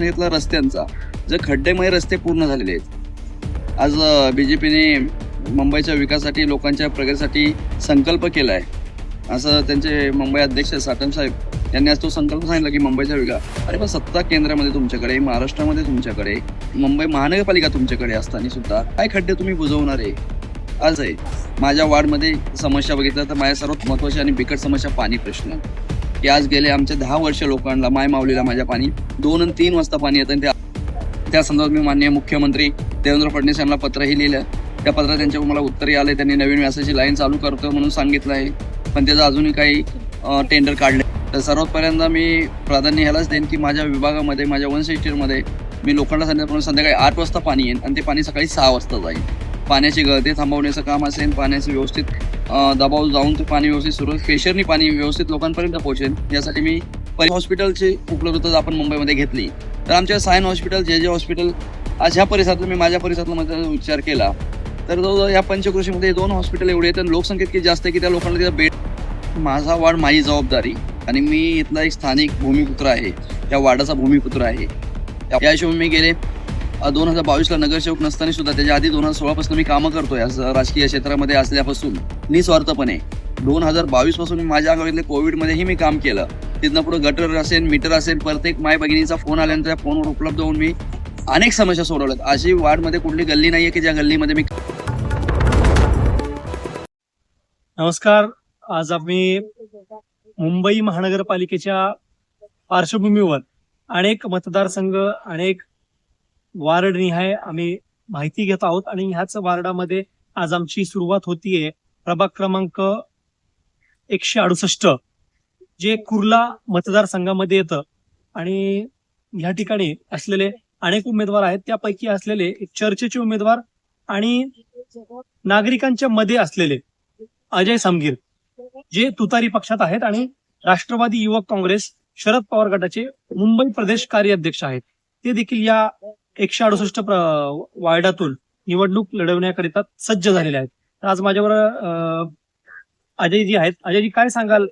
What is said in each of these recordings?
घेतला रस्त्यांचा. जे खड्डेमय रस्ते पूर्ण झालेले आहेत. आज बीजेपीने मुंबईच्या विकासासाठी लोकांच्या प्रगतीसाठी संकल्प केला आहे असं त्यांचे मुंबई अध्यक्ष साटम साहेब यांनी आज तो संकल्प सांगितला की मुंबईचा विकास अरे पण सत्ता केंद्रामध्ये तुमच्याकडे महाराष्ट्रामध्ये तुमच्याकडे मुंबई महानगरपालिका तुमच्याकडे असताना सुद्धा काय खड्डे तुम्ही बुजवणार आहे? आज आहे. माझ्या वार्डमध्ये समस्या बघितल्या तर माझ्या सर्वात महत्वाची आणि बिकट समस्या पाणी प्रश्न. की आज गेले आमचे दहा वर्ष लोकांना माय माऊलीला माझ्या पाणी. दोन आणि तीन वाजता पाणी येतं आणि त्या त्या संदर्भात मी माननीय मुख्यमंत्री देवेंद्र फडणवीस यांना पत्रही लिहिलं. त्या पत्रात त्यांच्याकडून मला उत्तरही आलंय त्यांनी नवीन व्यासाची लाईन चालू करतो म्हणून सांगितलं आहे. पण त्याचं अजूनही काही टेंडर काढले तर सर्वात पहिल्यांदा मी प्राधान्य ह्यालाच देईन की माझ्या विभागामध्ये माझ्या वन सिस्टीमध्ये मी लोकांना सांगितलं संध्याकाळी आठ वाजता पाणी येईल आणि ते पाणी सकाळी सहा वाजता जाईल. पाण्याची गळती थांबवण्याचं काम असेल पाण्याचं व्यवस्थित दबाव जाऊन ते पाणी व्यवस्थित सुरू प्रेशरनी पाणी व्यवस्थित लोकांपर्यंत पोहोचेल. यासाठी मी परि हॉस्पिटलची उपलब्धता आपण मुंबईमध्ये घेतली. तर आमच्या सायन हॉस्पिटल जे जे हॉस्पिटल आज ह्या परिसरातलं मी माझ्या परिसरातला माझा विचार केला. तर तो या पंचकृषीमध्ये दोन हॉस्पिटल एवढे आहेत आणि लोकसंख्या इतकी जास्त आहे की त्या लोकांना तिथं बेड माझा वाढ माझी जबाबदारी. आणि मी इथला एक स्थानिक भूमिपुत्र आहे. या वार्डाचा भूमिपुत्र आहे. याशिवाय मी गेले. दोन हजार बावीसला नगरसेवक नसताना सुद्धा त्याच्या आधी दोन हजार सोळापासून मी कामं करतोय राजकीय क्षेत्रामध्ये असल्यापासून निस्वार्थपणे. दोन हजार बावीसपासून मी माझ्या गावातले कोविडमध्येही मी काम केलं. तिथनं पुढे गटर असेल मीटर असेल प्रत्येक माय भगिनीचा फोन आल्यानंतर त्या फोनवर उपलब्ध होऊन मी अनेक समस्या सोडवल्यात. अशी वार्डमध्ये कुठली गल्ली नाहीये की ज्या गल्लीमध्ये मी नमस्कार. आज आम्ही मुंबई महानगरपालिकेच्या पार्श्वभूमीवर अनेक मतदारसंघ अनेक वार्डनिहाय आम्ही माहिती घेत आहोत. आणि ह्याच वार्डामध्ये आज आमची सुरुवात होतीये प्रभाग क्रमांक एकशे अडुसष्ट जे कुर्ला मतदारसंघामध्ये येतं. आणि ह्या ठिकाणी असलेले अनेक उमेदवार आहेत. त्यापैकी असलेले चर्चेचे उमेदवार आणि नागरिकांच्या मध्ये असलेले अजय समगीर जे तुतारी पक्षात आहेत आणि राष्ट्रवादी युवक काँग्रेस शरद पवार गटाचे मुंबई प्रदेश कार्याध्यक्ष आहेत. ते देखील या एकशे अडुसष्ट वार्डातून निवडणूक लढवण्याकरिता सज्ज झालेले आहेत. तर आज माझ्यावर अजयजी आहेत. अजयजी काय सांगाल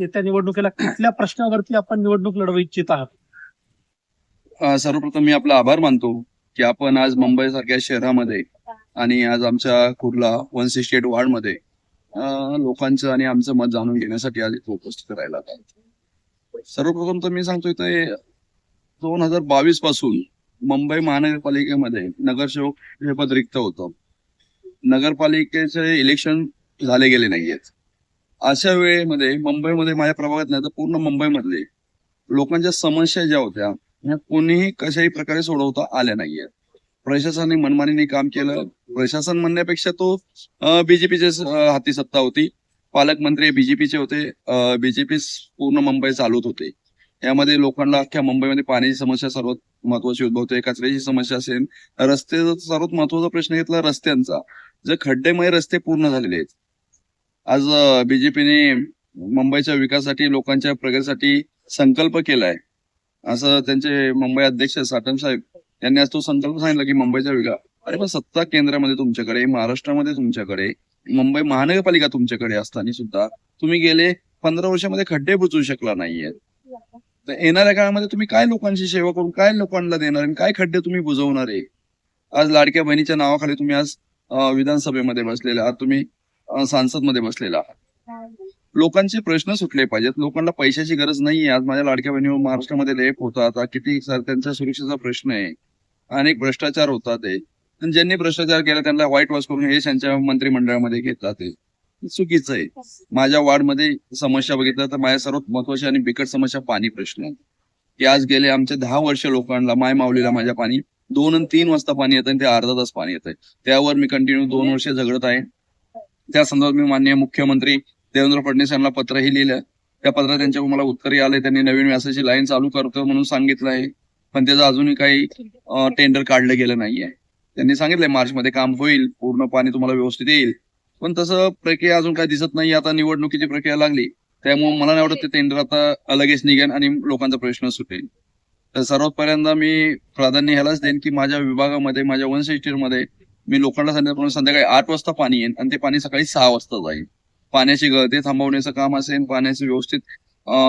येत्या निवडणुकीला कुठल्या प्रश्नावरती आपण निवडणूक लढवू इच्छित आहात? सर्वप्रथम मी आपला आभार मानतो की आपण आज मुंबई सारख्या शहरामध्ये आणि आज आमच्या कुर्ला वन सिक्स्टी एट वार्डमध्ये लोकांचं आणि आमचं मत जाणून घेण्यासाठी आज इथे उपस्थित राहिला सर्वप्रथम तर मी सांगतो इथे दोन हजार बावीसपासून मुंबई महानगरपालिकेमध्ये नगरसेवक हे पद रिक्त होतं. नगरपालिकेचे इलेक्शन झाले गेले नाहीयेत. अशा वेळेमध्ये मुंबईमध्ये माझ्या प्रभागात नाही तर पूर्ण मुंबईमधले लोकांच्या समस्या ज्या होत्या ह्या कोणीही कशाही प्रकारे सोडवता आल्या नाहीये प्रशासनाने मनमानीने काम केलं. प्रशासन म्हणण्यापेक्षा तो बीजेपीचे हाती सत्ता होती. पालकमंत्री बीजेपीचे होते. बीजेपी पूर्ण मुंबई चालवत होते. यामध्ये लोकांना अख्ख्या मुंबईमध्ये पाण्याची समस्या सर्वात महत्वाची उद्भवते. कचऱ्याची समस्या असेल रस्ते सर्वात महत्त्वाचा प्रश्न घेतला रस्त्यांचा. जे खड्डेमय रस्ते पूर्ण झालेले आहेत. आज बीजेपीने मुंबईच्या विकासासाठी लोकांच्या प्रगतीसाठी संकल्प केलाय. असं त्यांचे मुंबई अध्यक्ष साटम साहेब यांनी आज तो संकल्प सांगितला की मुंबईचा विकास अरे पण सत्ता केंद्रामध्ये तुमच्याकडे महाराष्ट्रामध्ये तुमच्याकडे मुंबई महानगरपालिका तुमच्याकडे असताना सुद्धा तुम्ही गेले पंधरा वर्षामध्ये खड्डे बुजवू शकला नाहीये तर येणाऱ्या काळामध्ये तुम्ही काय लोकांची सेवा करून काय लोकांना देणार आणि काय खड्डे तुम्ही बुजवणार आहे? आज लाडक्या बहिणीच्या नावाखाली तुम्ही आज विधानसभेमध्ये बसलेला आहात. तुम्ही सांसदमध्ये बसलेला आहात. लोकांचे प्रश्न सुटले पाहिजेत. लोकांना पैशाची गरज नाहीये. आज माझ्या लाडक्या बहिणीवर महाराष्ट्रामध्ये लेप होतात किती सर त्यांच्या सुरक्षेचा प्रश्न आहे. अनेक भ्रष्टाचार होतात आहे. आणि ज्यांनी भ्रष्टाचार केला त्यांना वाईट वॉश करून हे त्यांच्या मंत्रिमंडळामध्ये घेतात आहे. चुकीचं आहे. माझ्या वार्डमध्ये समस्या बघितल्या तर माझ्या सर्वात महत्वाची आणि बिकट समस्या पाणी प्रश्न आहे. की आज गेले आमचे दहा वर्ष लोकांना माय मावलीला माझ्या पाणी दोन आणि तीन वाजता पाणी येतं आणि ते अर्धा तास पाणी येतंय त्यावर मी कंटिन्यू दोन वर्ष झगडत आहे. त्या संदर्भात मी माननीय मुख्यमंत्री देवेंद्र फडणवीस यांना पत्रही लिहिलं. त्या पत्रात त्यांच्या मला उत्तरही आलंय त्यांनी नवीन व्यासाची लाईन चालू करतो म्हणून सांगितलं आहे. पण त्याचं अजूनही काही टेंडर काढलं गेलं नाहीये. त्यांनी सांगितलंय मार्च मध्ये काम होईल पूर्ण पाणी तुम्हाला व्यवस्थित येईल. पण तसं प्रक्रिया अजून काही दिसत नाही. आता निवडणुकीची प्रक्रिया लागली. त्यामुळे मला नाही वाटत ते टेंडर आता लगेच निघेन आणि लोकांचा प्रश्न सुटेल. तर सर्वात पहिल्यांदा मी प्राधान्य ह्यालाच देईन की माझ्या विभागामध्ये माझ्या वनमध्ये मी लोकांना सांगितलं संध्याकाळी आठ वाजता पाणी येईल आणि ते पाणी सकाळी सहा वाजता जाईल. पाण्याची गळती थांबवण्याचं काम असेल पाण्याचं व्यवस्थित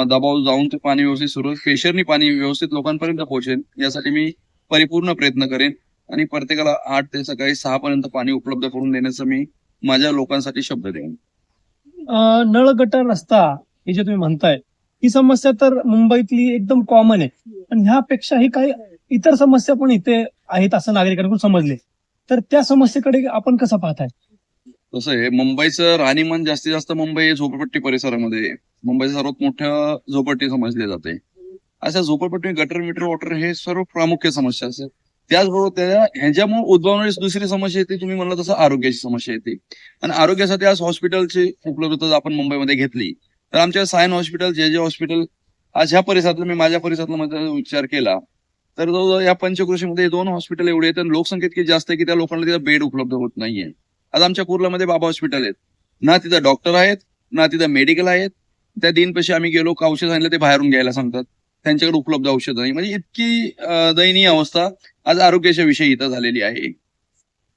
दबाव जाऊन ते पाणी व्यवस्थित सुरू प्रेशरनी पाणी व्यवस्थित लोकांपर्यंत पोहोचेल यासाठी मी परिपूर्ण प्रयत्न करेन. आणि प्रत्येकाला आठ ते सकाळी सहा पर्यंत पाणी उपलब्ध करून देण्याचं मी माझ्या लोकांसाठी शब्द देईन अं, नळ गटर रस्ता हे जे तुम्ही म्हणताय ही समस्या तर मुंबईतली एकदम कॉमन आहे. पण ह्यापेक्षाही काही इतर समस्या पण इथे आहेत असं नागरिकांकडून समजले. तर त्या समस्येकडे आपण कसं पाहताय? कसं आहे मुंबईचं राहणीमान जास्तीत जास्त मुंबई हे झोपडपट्टी परिसरामध्ये. मुंबईचं सर्वात मोठं झोपडपट्टी समजले जाते. अशा झोपडपट्टी गटर मीटर वॉटर हे सर्व प्रामुख्य समस्या असतात त्याचबरोबर त्या ह्याच्यामुळे उद्भवणारी दुसरी समस्या येते तुम्ही म्हणलं तसं आरोग्याची समस्या येते. आणि आरोग्यासाठी आज हॉस्पिटलची उपलब्धता जर आपण मुंबईमध्ये घेतली तर आमच्या सायन हॉस्पिटल जे जे हॉस्पिटल आज ह्या परिसरातलं मी माझ्या परिसरातला माझा विचार केला तर जवळजवळ या पंचकृषीमध्ये दोन हॉस्पिटल एवढे आहेत आणि लोकसंख्या इतकी जास्त आहे की त्या लोकांना तिथं बेड उपलब्ध होत नाहीये. आज आमच्या कुर्लामध्ये बाबा हॉस्पिटल आहेत. ना तिथं डॉक्टर आहेत ना तिथं मेडिकल आहेत. त्या दिनपशी आम्ही गेलो का औषध आणलं ते बाहेरून घ्यायला सांगतात. त्यांच्याकडे उपलब्ध औषध नाही. म्हणजे इतकी दयनीय अवस्था आज आरोग्याच्या विषयी इथं झालेली आहे.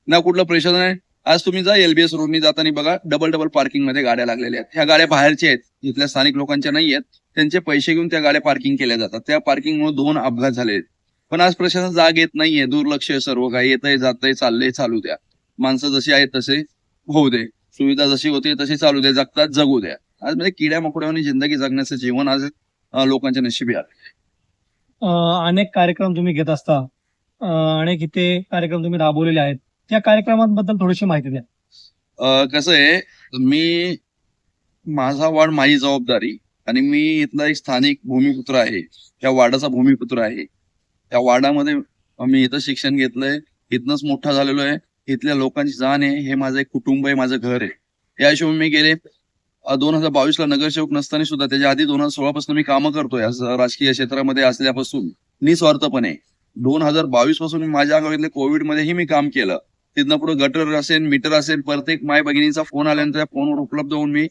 ना कुठलं प्रेशर नाही आज तुम्ही जा एलबीएस रोडनी जाताना बघा डबल डबल पार्किंगमध्ये गाड्या लागलेल्या आहेत. ह्या गाड्या बाहेरच्या आहेत. इथल्या स्थानिक लोकांच्या नाही आहेत. त्यांचे पैसे घेऊन त्या गाड्या पार्किंग केल्या जातात. त्या पार्किंगमुळे दोन अपघात झाले आहेत. पण आज प्रशासन जाग येत नाहीये. दुर्लक्ष आहे सर्व काही. येतंय जातंय चाललंय चालू द्या. माणसं जशी आहेत तसे होऊ दे. सुविधा जशी होती तशी चालू द्या. जगतात जगू द्या. आज म्हणजे किड्या मकोड्याने जिंदगी जगण्याचं जीवन आज लोकांच्या नशिबी आहे अं, अनेक कार्यक्रम तुम्ही घेत असता. अनेक इथे कार्यक्रम तुम्ही राबवलेले आहेत. त्या कार्यक्रमांबद्दल थोडीशी माहिती द्या. कसं आहे मी माझा वाढ माझी जबाबदारी आणि मी इथला एक स्थानिक भूमिपुत्र आहे. त्या वाडाचा भूमिपुत्र आहे. त्या वाडामध्ये मी इथं शिक्षण घेतलंय. इथनच मोठा झालेलो आहे. इथल्या लोकांची जाण आहे. हे माझं एक कुटुंब आहे माझं घर आहे. या हिशोबाने मी गेले. दोन हजार बावीस ला नगरसेवक नसताना सुद्धा त्याच्या आधी दोन हजार सोळा पासून मी कामं करतोय राजकीय क्षेत्रामध्ये असल्यापासून निस्वार्थपणे. दोन हजार बावीसपासून माझ्या गावातले कोविडमध्येही मी काम केलं. तिथनं पुढे गटर असेल मीटर असेल प्रत्येक माय भगिनीचा फोन आल्यानंतर त्या फोनवर उपलब्ध होऊन मी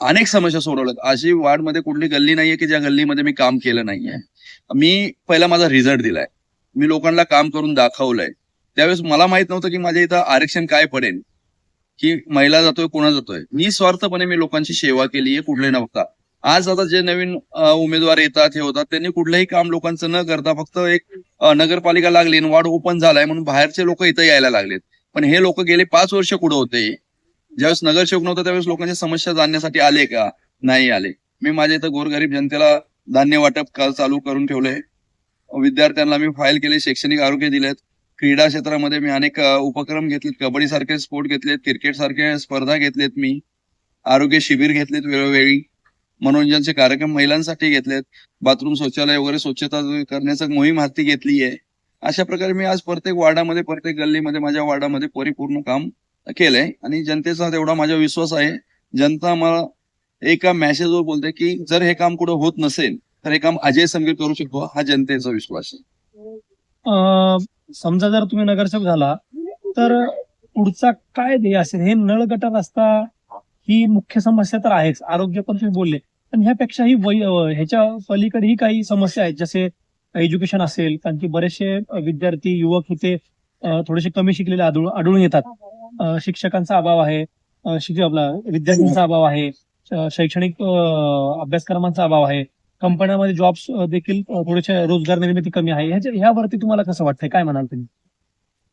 अनेक समस्या सोडवल्यात. अशी वार्डमध्ये कुठली गल्ली नाहीये की ज्या गल्लीमध्ये मी काम केलं नाहीये. मी पहिला माझा रिझल्ट दिलाय. मी लोकांना काम करून दाखवलंय. त्यावेळेस मला माहीत नव्हतं की माझ्या इथं आरक्षण काय पडेल. की महिला जातोय कोणा जातोय. निस्वार्थपणे मी लोकांची सेवा केली आहे कुठले न बघता आज आता जे नवीन उमेदवार येतात हे होतात त्यांनी कुठलंही काम लोकांचं न करता फक्त एक नगरपालिका लागली वार्ड ओपन झालाय म्हणून बाहेरचे लोक इथं यायला लागलेत. पण हे लोक गेले पाच वर्ष कुठं होते? ज्यावेळेस नगरसेवक नव्हता त्यावेळेस लोकांच्या समस्या जाणण्यासाठी आले का? नाही आले. मी माझ्या इथं गोरगरीब जनतेला धान्य वाटप काल चालू करून ठेवलंय. विद्यार्थ्यांना मी फाईल केले शैक्षणिक आरोग्य दिलेत. क्रीडा क्षेत्रामध्ये मी अनेक उपक्रम घेतलेत. कबड्डी सारखे स्पोर्ट घेतलेत क्रिकेट सारखे स्पर्धा घेतलेत मी. आरोग्य शिबिर घेतलेत वेळोवेळी. मनोरंजनचे कार्यक्रम महिलांसाठी घेतलेत. बाथरूम शौचालय वगैरे स्वच्छता करण्याचं मोहीम हाती घेतली आहे. अशा प्रकारे मी आज प्रत्येक वार्डामध्ये प्रत्येक गल्लीमध्ये माझ्या वार्डामध्ये परिपूर्ण काम केलंय. आणि जनतेचा तेवढा माझा विश्वास आहे. जनता मला एका मॅसेजवर बोलते की जर हे काम कुठं होत नसेल तर हे काम अजय संगीत करू शकतो. हा जनतेचा विश्वास आहे. समजा जर तुम्ही नगरसेवक झाला तर पुढचा काय ध्येय असेल? हे नळ गटर रस्ता ही मुख्य समस्या तर आहेच. आरोग्य पण तुम्ही बोलले. पण ह्यापेक्षाही ह्याच्या पलीकडेही काही समस्या आहेत. जसे एज्युकेशन असेल कारण की बरेचसे विद्यार्थी युवक इथे थोडेसे कमी शिकलेले आढळून येतात. शिक्षकांचा अभाव आहे. शिक्षक आपला विद्यार्थ्यांचा अभाव आहे. शैक्षणिक अभ्यासक्रमांचा अभाव आहे. कंपन्यांमध्ये जॉब्स देखील अं, थोडेसे रोजगार निर्मिती कमी आहे. ह्यावरती तुम्हाला कसं वाटतंय? काय म्हणाल तुम्ही?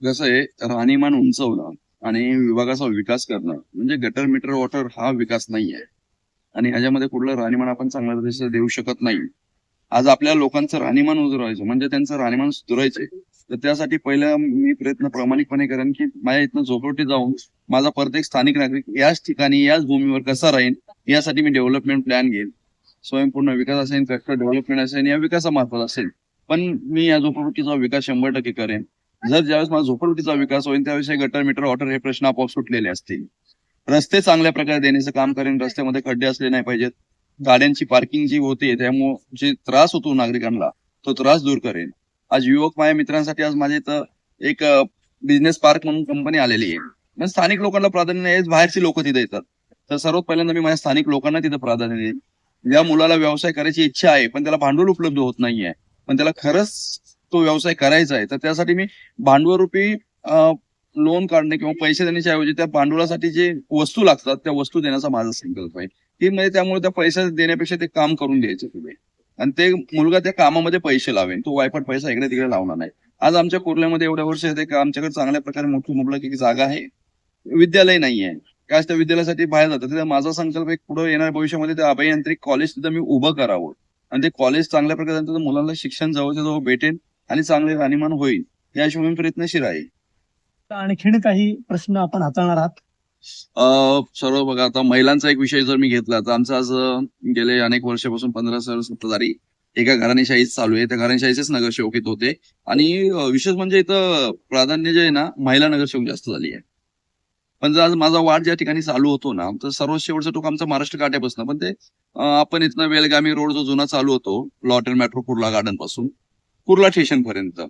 कसं आहे राहणीमान उंचवणं आणि विभागाचा विकास करणं म्हणजे गटर मीटर वॉटर हा विकास नाही आहे आणि ह्याच्यामध्ये कुठलं राहणीमान आपण चांगल्या देऊ शकत नाही. आज आपल्या लोकांचं राहणीमान उजरायचं म्हणजे त्यांचं राहणीमान सुधारायचंय तर त्यासाठी पहिला मी प्रयत्न प्रामाणिकपणे करेन की माझ्या इथनं झोपडपट्टी जाऊन माझा प्रत्येक स्थानिक नागरिक याच ठिकाणी याच भूमीवर कसा राहील यासाठी मी डेव्हलपमेंट प्लॅन घेईन. स्वयंपूर्ण विकास असेल फॅक्टर डेव्हलपमेंट असेल या विकासामार्फत असेल. पण मी या झोपडपट्टीचा विकास शंभर टक्के करेन. जर ज्यावेळेस माझा झोपडपट्टीचा विकास होईल त्यावेळेस गटर मीटर वॉटर हे प्रश्न आपोआप सुटलेले असतील. रस्ते चांगल्या प्रकारे देण्याचं काम करेन रस्त्यामध्ये खड्डे असले नाही पाहिजेत. गाड्यांची पार्किंग जी होते त्यामुळे जे त्रास होतो नागरिकांना तो त्रास दूर करेन. आज युवक माझ्या मित्रांसाठी आज माझ्या इथं एक बिझनेस पार्क म्हणून कंपनी आलेली आहे. म्हणजे स्थानिक लोकांना प्राधान्य आहे बाहेरची लोक तिथे येतात. तर सर्वात पहिल्यांदा मी माझ्या स्थानिक लोकांना तिथं प्राधान्य देईन. ज्या मुलाला व्यवसाय करायची इच्छा आहे पण त्याला भांडवल उपलब्ध होत नाहीये. पण त्याला खरंच तो व्यवसाय करायचा आहे. तर त्यासाठी मी भांडवलरूपी लोन काढणे किंवा पैसे देण्याच्या ऐवजी त्या भांडवलासाठी जे वस्तू लागतात त्या वस्तू देण्याचा माझा संकल्प आहे. ती म्हणजे त्यामुळे त्या पैसा देण्यापेक्षा ते काम करून द्यायचे तुम्ही. आणि ते मुलगा त्या कामामध्ये पैसे लावेल तो वायफाट पैसा इकडे तिकडे लावणार नाही. आज आमच्या कुर्ल्यामध्ये एवढ्या वर्ष येते का आमच्याकडे चांगल्या प्रकारे मोठी मुबलक एक जागा आहे. विद्यालय नाही आहे त्या विद्यालयासाठी बाहेर जातात. तर माझा संकल्प एक पुढे येणाऱ्या भविष्यामध्ये ते अभियांत्रिक कॉलेज सुद्धा मी उभं करावं. आणि ते कॉलेज चांगल्या प्रकारे मुलांना शिक्षण जवळच्या जवळ भेटेल आणि चांगले राहणीमान होईल. या हिशोबाने मी प्रयत्नशील आहे. आणखीन काही प्रश्न आपण हाताळणार आहात? सर्व बघा आता महिलांचा एक विषय जर मी घेतला तर आमचं आज गेले अनेक वर्षापासून पंधरा सर सत्ताधारी एका घराणेशाहीत चालू आहे. त्या घराणेशाहीचेच नगरसेवक होते. आणि विशेष म्हणजे इथं प्राधान्य जे आहे ना महिला नगरसेवक जास्त झाली आहे. पण जर आज माझा वाढ ज्या ठिकाणी चालू होतो ना तर सर्व शेवटचा टोक आमचा महाराष्ट्र काट्यापासून. पण ते आपण इथनं वेलगामी रोड जो जुना चालू होतो लॉटर मेट्रो कुर्ला गार्डनपासून कुर्ला स्टेशन पर्यंत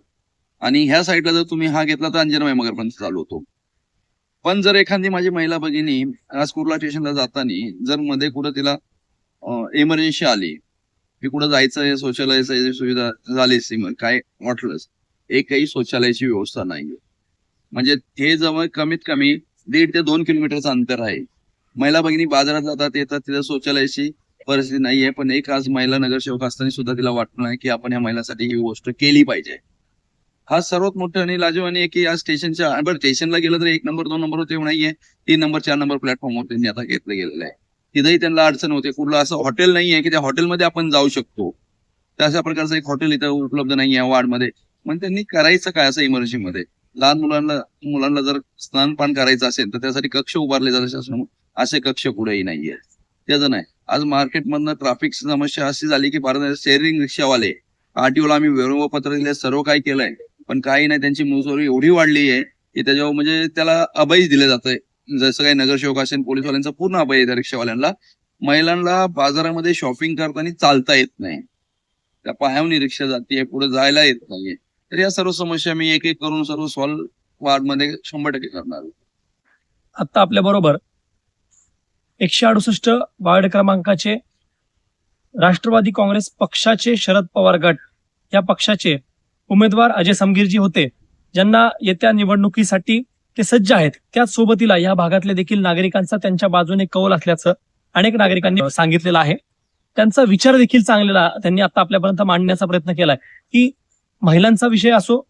आणि ह्या साईडला जर तुम्ही हा घेतला तर अंजनमय मगरपर्यंत चालू होतो. पण जर एखादी माझी महिला भगिनी आज कुर्ला स्टेशनला जाताना जर मध्ये कुठं तिला इमर्जन्सी आली की कुठं जायचं शौचालयाची सुविधा झाली काय वाटलंच? एकही शौचालयाची व्यवस्था नाही म्हणजे हे जवळ कमीत कमी दीड ते दोन किलोमीटरचं अंतर आहे. महिला भगिनी बाजारात जातात येतात तिथं शौचालयाची परिस्थिती नाही आहे पण एक आज महिला नगरसेवक असताना सुद्धा तिला वाटलं नाही की आपण या महिलांसाठी ही गोष्ट केली पाहिजे. हा सर्वात मोठं आणि लाजवानी आहे की आज स्टेशनच्या बरं स्टेशनला गेलं तर एक नंबर दोन नंबर होते नाहीये तीन नंबर चार नंबर प्लॅटफॉर्मवर त्यांनी आता घेतलं गेलेलं आहे. तिथंही त्यांना अडचण होते. कुठलं असं हॉटेल नाही आहे की त्या हॉटेलमध्ये आपण जाऊ शकतो. तर अशा प्रकारचं एक हॉटेल इथं उपलब्ध नाही आहे वार्डमध्ये. म्हणजे त्यांनी करायचं काय असं इमर्जन्सी मध्ये? लहान मुलांना मुलांना जर स्नानपान करायचं असेल तर त्यासाठी कक्ष उभारले जात असे कक्ष कुठेही नाहीये. त्याचं नाही. आज मार्केटमधनं ट्राफिक समस्या अशी झाली की भारत शेअरिंग रिक्षावाले आरटीओला आम्ही वेळोपत्र दिले सर्व काही केलंय. पण काही नाही त्यांची मुजोरी एवढी वाढली आहे की त्याच्यावर म्हणजे त्याला अभय दिलं जातंय. जसं काही नगरसेवक असेल पोलीसवाल्यांचा पूर्ण अभय त्या रिक्षावाल्यांना. महिलांना बाजारामध्ये शॉपिंग करताना चालता येत नाही. त्या पायावनी रिक्षा जाते पुढे जायला येत नाहीये. तर या सर्व समस्या मी एक एक करून सर्व सॉल्व्ह वार्डमध्ये शंभर टक्के करणार आता आपल्या बरोबर एकशे अडुसष्ट वार्ड क्रमांकाचे राष्ट्रवादी काँग्रेस पक्षाचे शरद पवार गट. या पक्षाचे उमेदवार अजय समगीरजी होते. ज्यांना येत्या निवडणुकीसाठी ते सज्ज आहेत. त्याच सोबतीला या भागातले देखील नागरिकांचा त्यांच्या बाजूने कौल असल्याचं अनेक नागरिकांनी सांगितलेलं आहे. त्यांचा विचार देखील चांगलेला त्यांनी आता आपल्यापर्यंत मांडण्याचा प्रयत्न केलाय. की महिलांचा विषय असो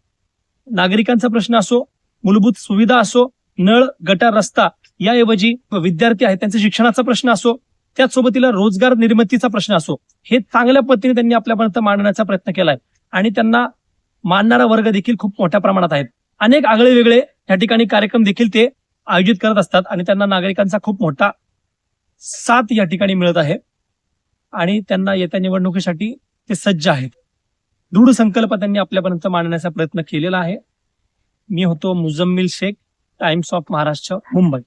नागरिकांचा प्रश्न असो मूलभूत सुविधा असो नळ गटार रस्ता याऐवजी विद्यार्थी आहेत त्यांच्या शिक्षणाचा प्रश्न असो त्याचसोबतीला रोजगार निर्मितीचा प्रश्न असो हे चांगल्या पद्धतीने त्यांनी आपल्यापर्यंत मांडण्याचा प्रयत्न केलाय. आणि त्यांना मानणारा वर्ग देखील खूप मोठ्या प्रमाणात आहेत. अनेक आगळे वेगळे या ठिकाणी कार्यक्रम देखील ते आयोजित करत असतात आणि त्यांना नागरिकांचा खूप मोठा साथ या ठिकाणी मिळत आहे. आणि त्यांना येत्या निवडणुकीसाठी ते सज्ज आहेत. दृढ संकल्प त्यांनी आपल्यापर्यंत मांडण्याचा प्रयत्न केलेला आहे. मी होतो मुजम्मिल शेख टाइम्स ऑफ महाराष्ट्र मुंबई